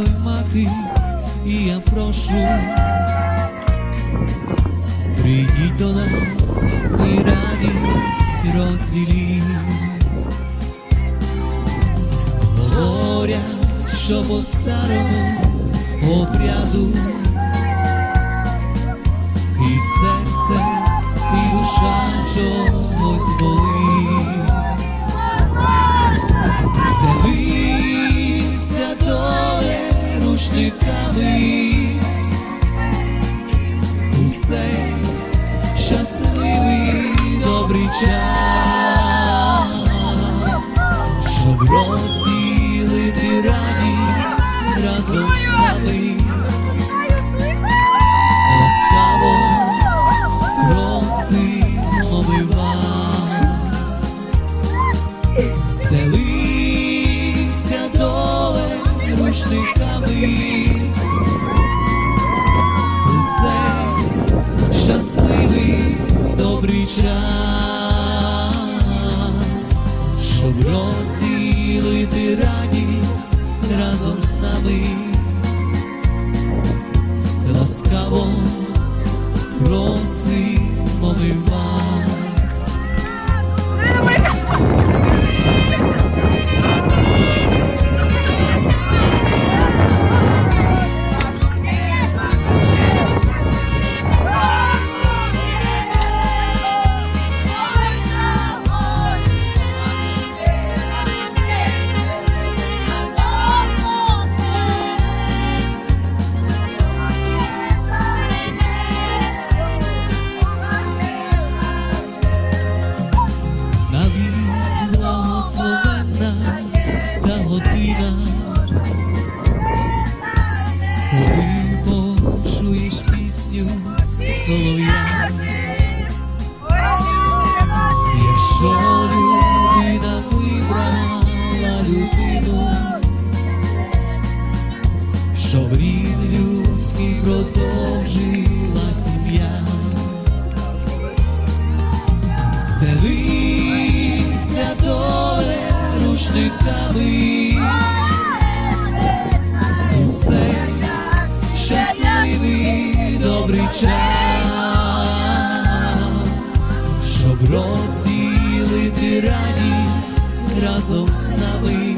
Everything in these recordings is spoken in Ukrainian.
батько й мати, і я прошу, прийдіть до нас і радість розділіть. Говорять, що по старому обряду і серце, і душа чогось болить. Стелися доле рушниками у цей щасливий добрий час, щоб розділити радість разом з нами. Ласкаво просимо ми нами. Ласкаво просимо ми та година, коли почуєш пісню солов'я, якщо людина вибрала людину, щоб рід людський продовжила сім'я. Стелися доле рушниками час, щоб розділити радість разом з нами.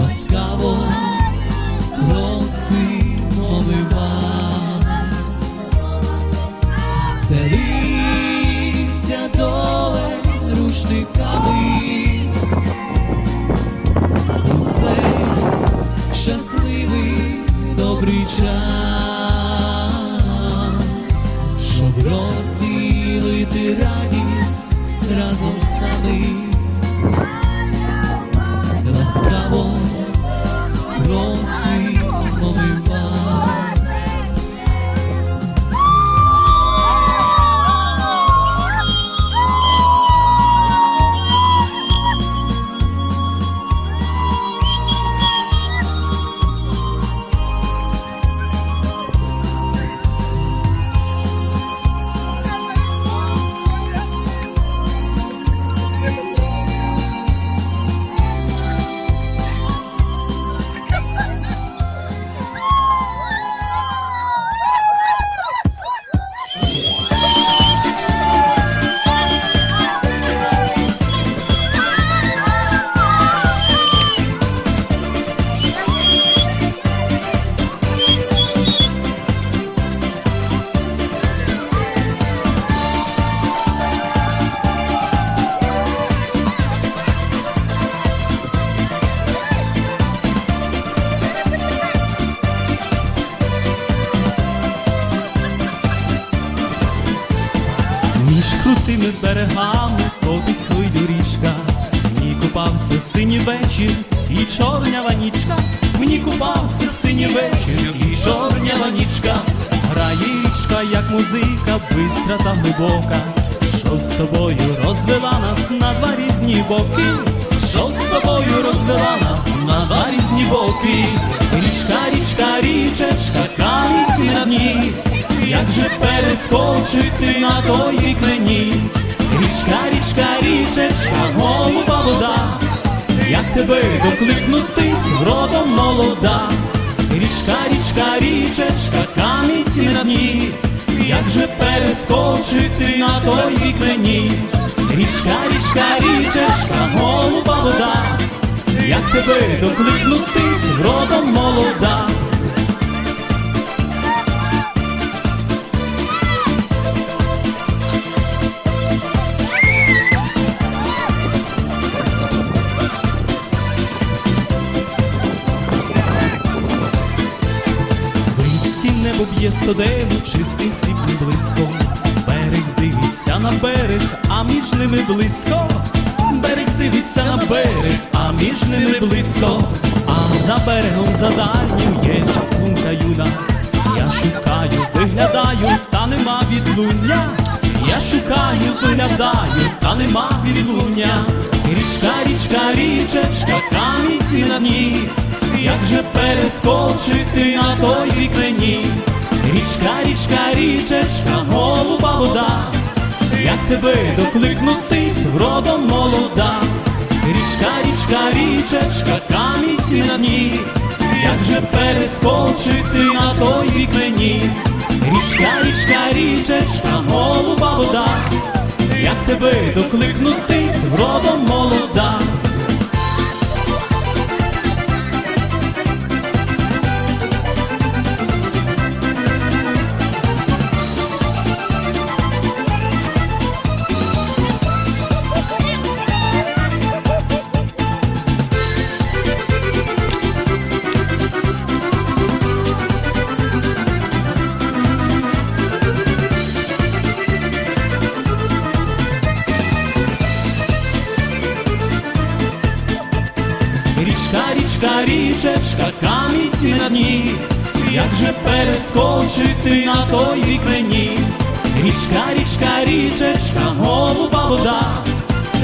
Ласкаво просимо ми вас. Стелися доле рушниками щасливий добрий час, розділити радість разом з нами. Ласкаво просимо ми вечір і чорнява нічка, мені купався синій вечір і чорнява нічка, граєчка, як музика, бистра та глибока, що з тобою розвела нас на два різні боки, що з тобою розвела нас на два різні боки, річка, річка, річечка, камінь на дні, як же перескочити на той вікнені. Річка, річка, річечка, голуба вода, як тебе докликнутись родом молода, річка, річка, річечка, камінці на дні, як же перескочити на той вікнені, річка, річка, річечка, голуба вода, як тебе докликнутись родом молода. Небо б'є стодену чистим срібним блиском. Берег дивиться на берег, а між ними близько. Берег дивиться на берег, а між ними близько. А за берегом за дальнім є чаклунка юна. Я шукаю, виглядаю, та нема відлуння. Я шукаю, виглядаю, та нема відлуння. Річка, річка, річечка, камінь на дні. Як же перескочити на той вікнені? Річка, річка, річечка, голуба вода, як тебе докликнутись вродом молода? Річка, річка, річечка, камінь на дні, як же перескочити на той вікнені? Річка, річка, річечка, голуба вода, як тебе докликнутись вродом молода? Річка, річка, річечка, камінь на дні, як же перескочити на той вікнені? Річка, річка, річечка, голуба вода,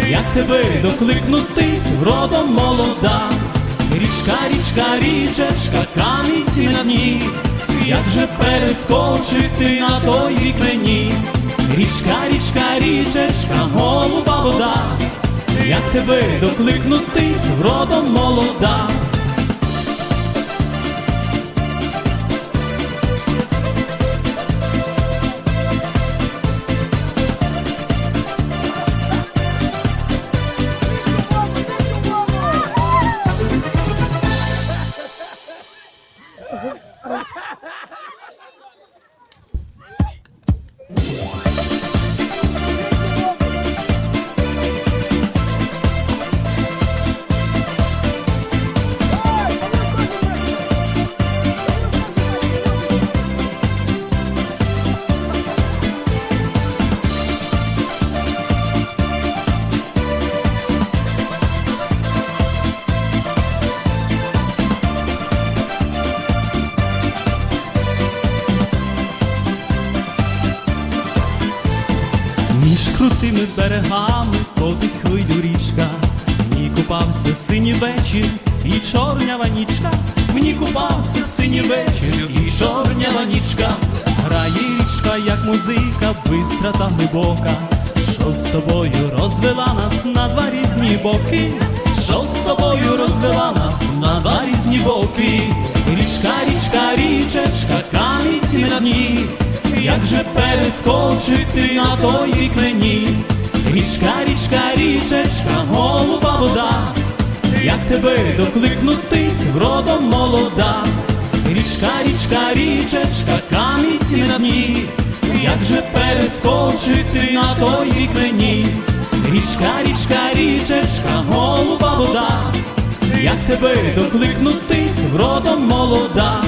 як тебе докликнутись вродом молода? Річка, річка, річечка, камінь на дні, як же перескочити на той вікнені? Річка, річка, річечка, голуба вода як тебе докликнутись вродом молода. Берегами ходить хвилю річка, мені купався синій вечір і чорнява нічка, мені купався синій вечір і чорнява нічка, граєчка, як музика, бистра та глибока, що з тобою розвела нас на два різні боки, що з тобою розвела нас на два різні боки, річка, річка, річечка, камінь на дні. Як же перескочити на той вікнені? Річка, річка, річечка, голуба вода, як тебе докликнутись вродом молода? Річка, річка, річечка, камінь на дні, як же перескочити на той вікнені? Річка, річка, річечка, голуба вода, як тебе докликнутись вродом молода?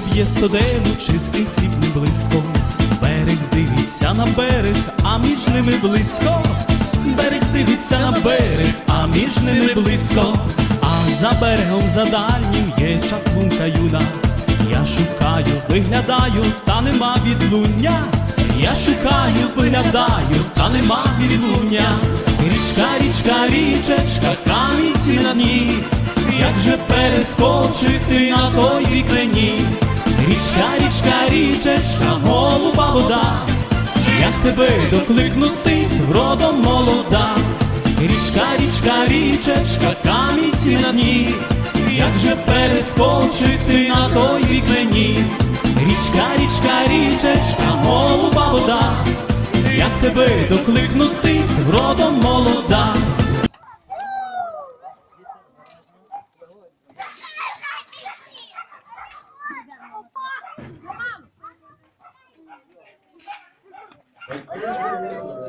Поб'є стодену чистим срібним блиском. Берег дивиться на берег, а між ними близько. Берег дивиться на берег, а між ними близько. А за берегом за дальнім є чаклунка юна. Я шукаю, виглядаю, та нема відлуння. Я шукаю, виглядаю, та нема відлуння. Річка, річка, річечка, камінці на дні. Як же перескочити на той вікнені? Річка, річка, річечка, голуба вода. Як тебе докликнутись вродом молода? Річка, річка, річечка, камінці на дні. Як же перескочити на той вікнені? Річка, річка, річечка, голуба вода. Як тебе докликнутись вродом молода? Дивіться, що